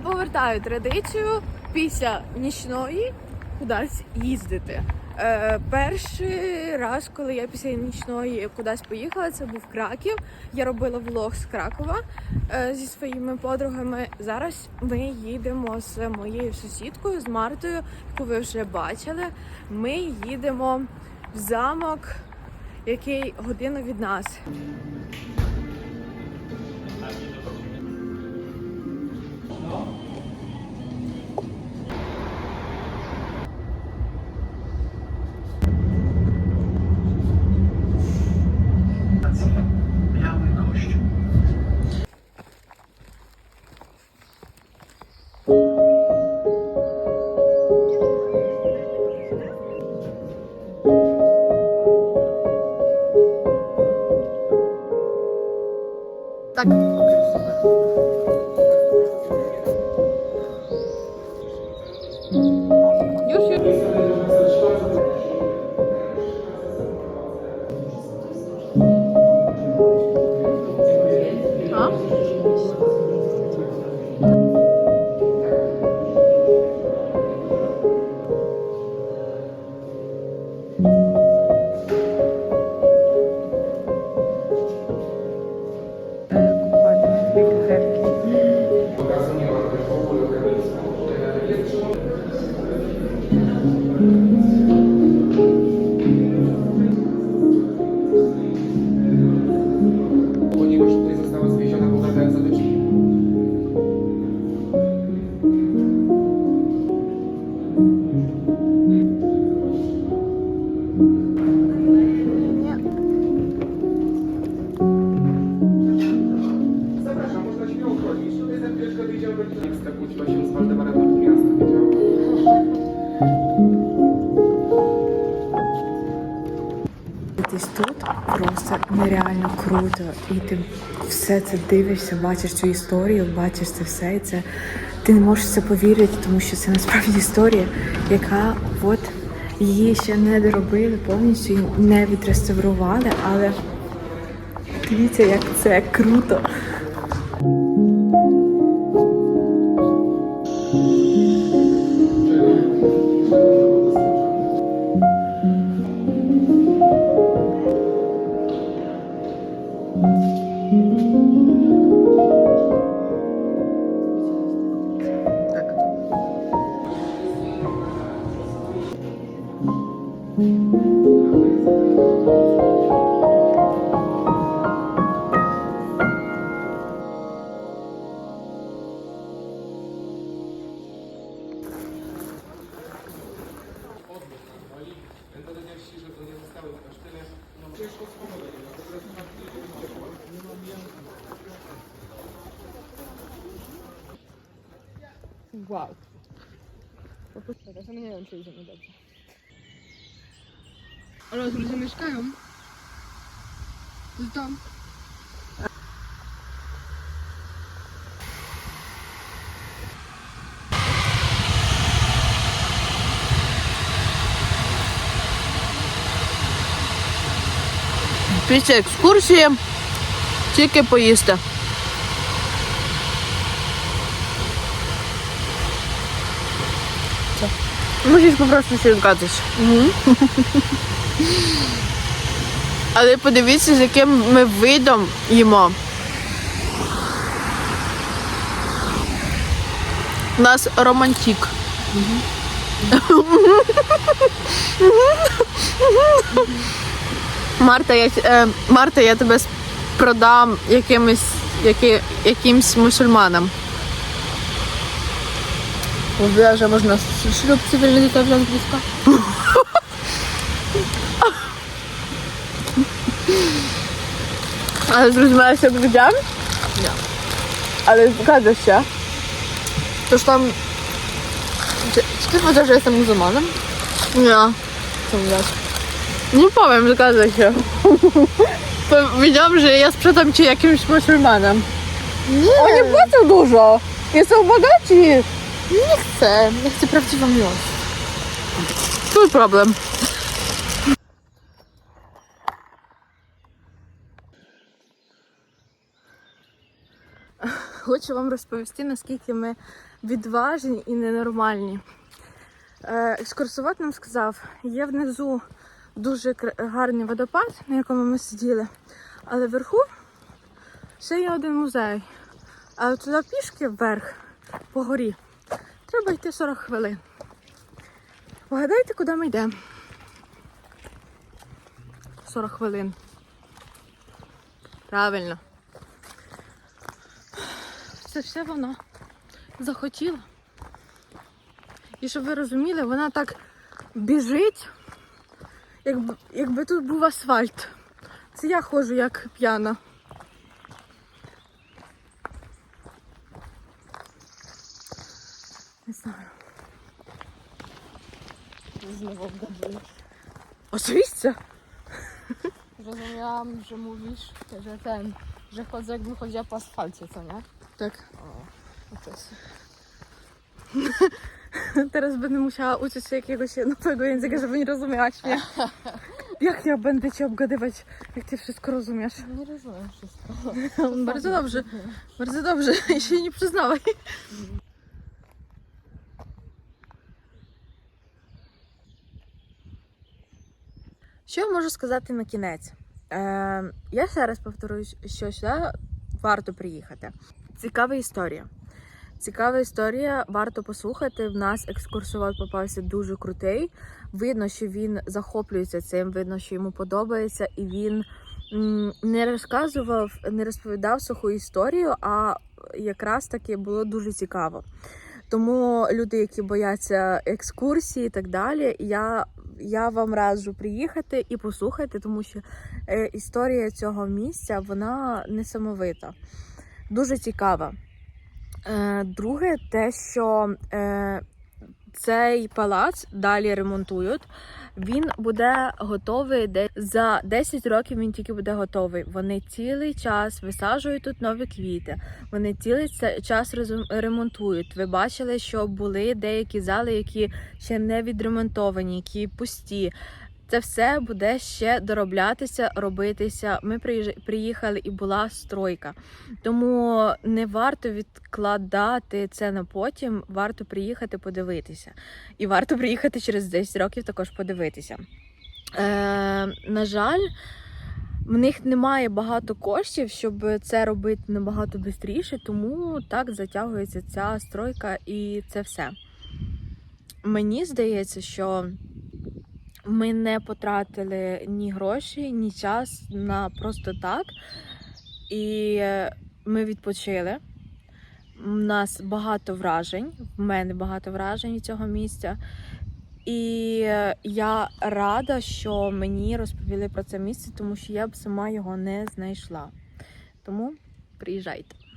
повертаю традицію після нічної кудись їздити. Е, перший раз, коли я після нічної кудись поїхала, це був Краків. Я робила влог з Кракова е, зі своїми подругами. Зараз ми їдемо з моєю сусідкою, з Мартою, яку ви вже бачили. Ми їдемо в замок, який годину від нас. Так. Już, już. Нереально круто. І ти все це дивишся, бачиш цю історію, бачиш це все, і це ти не можеш це повірити, тому що це насправді історія, яка от її ще не доробили повністю і не відреставрували, але дивіться, як це круто. Wow. Teraz nie wiem, czy idziemy dobrze. Ale tu ludzie mieszkają. Jest dom. Після екскурсії тільки поїсти. Musisz po prostu się zgadzać. Але подивіться, з яким ми видом їмо. У нас романтик. Марта, я, е, Марта, я тебе продам якимось, які, якимсь мусульманам. Mówiła, że można ślub cywilny tutaj wziąć blisko. Ale zrozumiałaś jak powiedziałam? Nie. Ale zgadzasz się? Toż tam... Czy, czy ty powiedział, że jestem muzułmanem? Nie. Co mówiłaś? Nie powiem, zgadza się. Powiedziałam, że ja sprzedam cię jakimś musulmanem. Nie. Oni płacą dużo. Nie są bogaci. Nie chcę. Ja chcę prawdziwą miłość. Twój problem. хочу вам розповісти, наскільки ми відважні і ненормальні. Е, екскурсовод нам сказав, є внизу дуже гарний водопад, на якому ми сиділи, але вверху ще є один музей. А от туди пішки вверх по горі треба йти 40 хвилин. Погадайте, куди ми йдемо. 40 хвилин. Правильно. Це все вона захотіла. І щоб ви розуміли, вона так біжить, якби, якби тут був асфальт. Це я ходжу як п'яна. znowu obgadujesz. Oczywiście. Rozumiałam, że mówisz, że ten, że chodzę jakbym chodziła po asfalcie, co nie? Tak. O, no. Teraz będę musiała uczyć się jakiegoś nowego języka, żeby nie rozumiałaś mnie. Jak ja będę cię obgadywać, jak ty wszystko rozumiesz? Nie rozumiem wszystko. bardzo dobrze, bardzo dobrze. Się nie przyznałeś. Що я можу сказати на кінець? Е, я ще раз повторюсь, що сюди варто приїхати. Цікава історія. Цікава історія, варто послухати. В нас екскурсовод попався дуже крутий. Видно, що він захоплюється цим, видно, що йому подобається, і він не розказував, не розповідав суху історію, а якраз таки було дуже цікаво. Тому люди, які бояться екскурсії і так далі, я, я вам раджу приїхати і послухати, тому що е, історія цього місця вона несамовита, дуже цікава. Е, друге, те, що е, цей палац далі ремонтують. Він буде готовий де за 10 років. Він тільки буде готовий. Вони цілий час висаджують тут нові квіти. Вони цілий час ремонтують. Ви бачили, що були деякі зали, які ще не відремонтовані, які пусті. Це все буде ще дороблятися, робитися. Ми приїхали і була стройка. Тому не варто відкладати це на потім, варто приїхати подивитися. І варто приїхати через 10 років також подивитися. Е, на жаль, в них немає багато коштів, щоб це робити набагато швидше, тому так затягується ця стройка і це все. Мені здається, що ми не потратили ні гроші, ні час на просто так. І е, ми відпочили. У нас багато вражень, в мене багато вражень цього місця. І е, я рада, що мені розповіли про це місце, тому що я б сама його не знайшла. Тому приїжджайте.